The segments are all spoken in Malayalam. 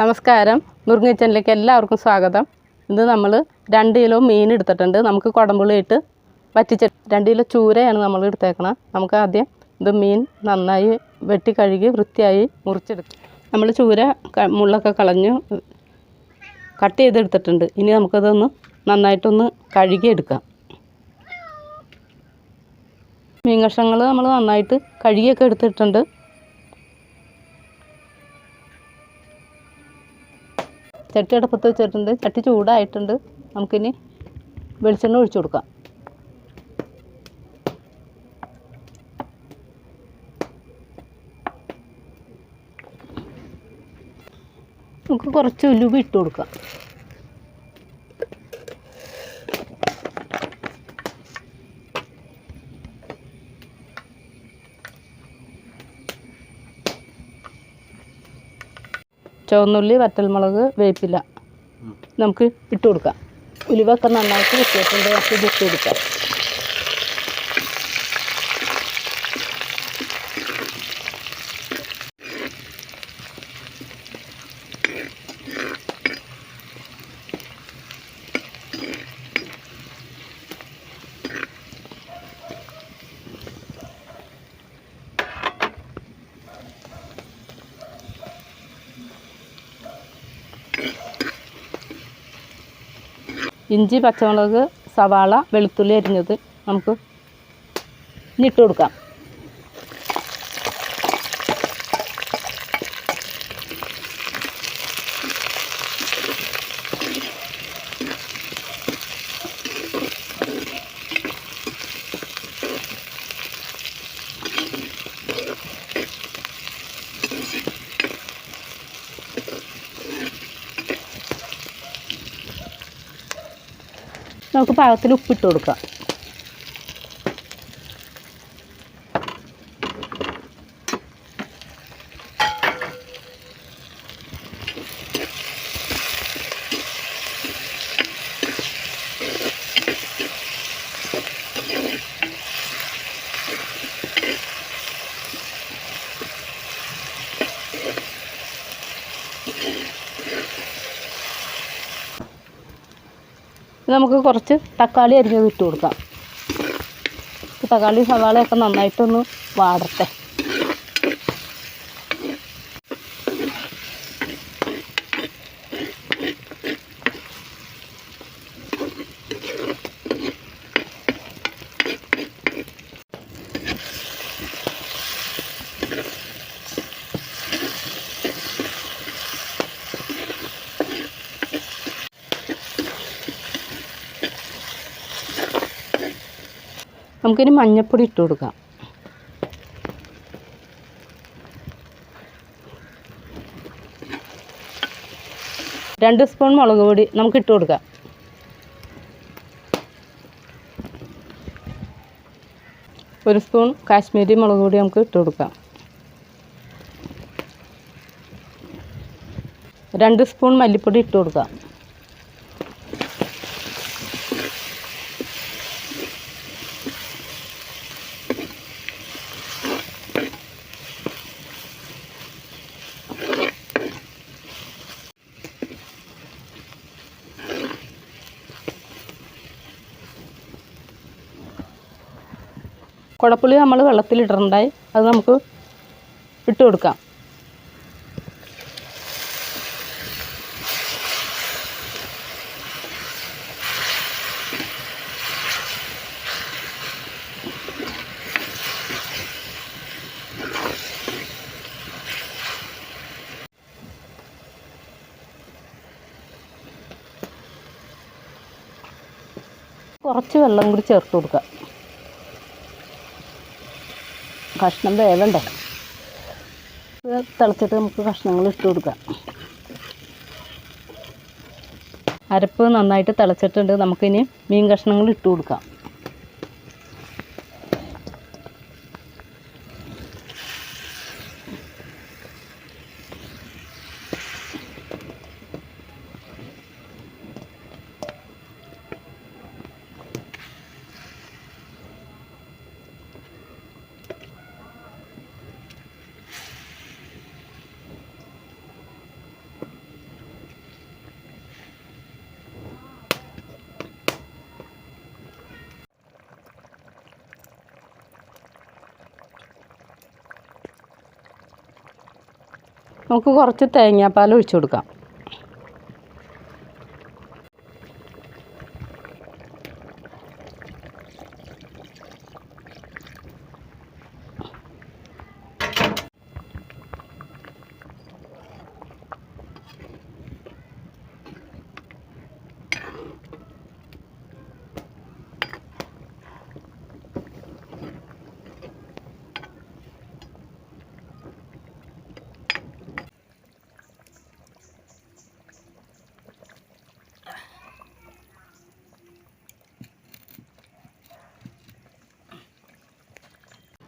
നമസ്കാരം. മുരുങ്ങ കിച്ചനിലേക്ക് എല്ലാവർക്കും സ്വാഗതം. ഇത് നമ്മൾ രണ്ട് കിലോ മീൻ എടുത്തിട്ടുണ്ട്. നമുക്ക് കുടമ്പുളി ഇട്ട് വറ്റിച്ച രണ്ട് കിലോ ചൂരയാണ് നമ്മൾ എടുത്തേക്കണം. നമുക്ക് ആദ്യം ഇത് മീൻ നന്നായി വെട്ടി കഴുകി വൃത്തിയായി മുറിച്ചെടുക്കും. നമ്മൾ ചൂര മുള്ളൊക്കെ കളഞ്ഞ് കട്ട് ചെയ്തെടുത്തിട്ടുണ്ട്. ഇനി നമുക്കതൊന്ന് നന്നായിട്ടൊന്ന് കഴുകിയെടുക്കാം. മീൻ കഷ്ണങ്ങൾ നമ്മൾ നന്നായിട്ട് കഴുകിയൊക്കെ എടുത്തിട്ടുണ്ട്. ചട്ടി അടുപ്പത്ത് വെച്ചിട്ടുണ്ട്. ചട്ടി ചൂടായിട്ടുണ്ട്. നമുക്കിനി വെളിച്ചെണ്ണ ഒഴിച്ചു കൊടുക്കാം. നമുക്ക് കുറച്ച് ഉലുവ ഇട്ട് കൊടുക്കാം. ചുവന്നുള്ളി വറ്റൽമുളക് വേപ്പില. നമുക്ക് ഇട്ട് കൊടുക്കാം. ഉലുവൊക്കെ നന്നായിട്ട് വെച്ചിട്ടുണ്ട് നമുക്ക് ഇട്ട് കൊടുക്കാം. ഇഞ്ചി പച്ചമുളക് സവാള വെളുത്തുള്ളി അരിഞ്ഞത് നമുക്ക് ഇട്ട് കൊടുക്കാം. നമുക്ക് പാകത്തിൽ ഉപ്പിട്ട് കൊടുക്കാം. നമുക്ക് കുറച്ച് തക്കാളി അരിഞ്ഞത് ഇട്ട് കൊടുക്കാം. തക്കാളി സവാളയൊക്കെ നന്നായിട്ടൊന്ന് വാടട്ടെ. നമുക്കിനി മഞ്ഞൾപ്പൊടി ഇട്ട് കൊടുക്കാം. രണ്ട് സ്പൂൺ മുളക് പൊടി നമുക്ക് ഇട്ട് കൊടുക്കാം. ഒരു സ്പൂൺ കാശ്മീരി മുളക് പൊടി നമുക്ക് ഇട്ട് കൊടുക്കാം. രണ്ട് സ്പൂൺ മല്ലിപ്പൊടി ഇട്ട് കൊടുക്കാം. കുടപ്പുളി നമ്മൾ വെള്ളത്തിലിടണ്ടായി അത് നമുക്ക് ഇട്ട് കൊടുക്കാം. കുറച്ച് വെള്ളം കൂടി ചേർത്ത് കൊടുക്കാം. കഷ്ണം വേവണ്ടേ? തിളച്ചിട്ട് നമുക്ക് കഷ്ണങ്ങൾ ഇട്ട് കൊടുക്കാം. അരപ്പ് നന്നായിട്ട് തിളച്ചിട്ടുണ്ട്. നമുക്കിനി മീൻ കഷ്ണങ്ങൾ ഇട്ട് കൊടുക്കാം. നമുക്ക് കുറച്ച് തേങ്ങാപ്പാൽ ഒഴിച്ചു കൊടുക്കാം.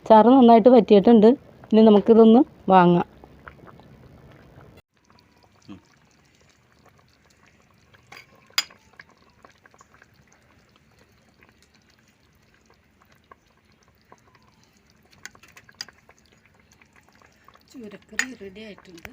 ചാറ് നന്നായിട്ട് പറ്റിയിട്ടുണ്ട് ഇനി നമുക്കിതൊന്ന് വാങ്ങാം. ചൂരക്കറി റെഡി ആയിട്ടുണ്ട്.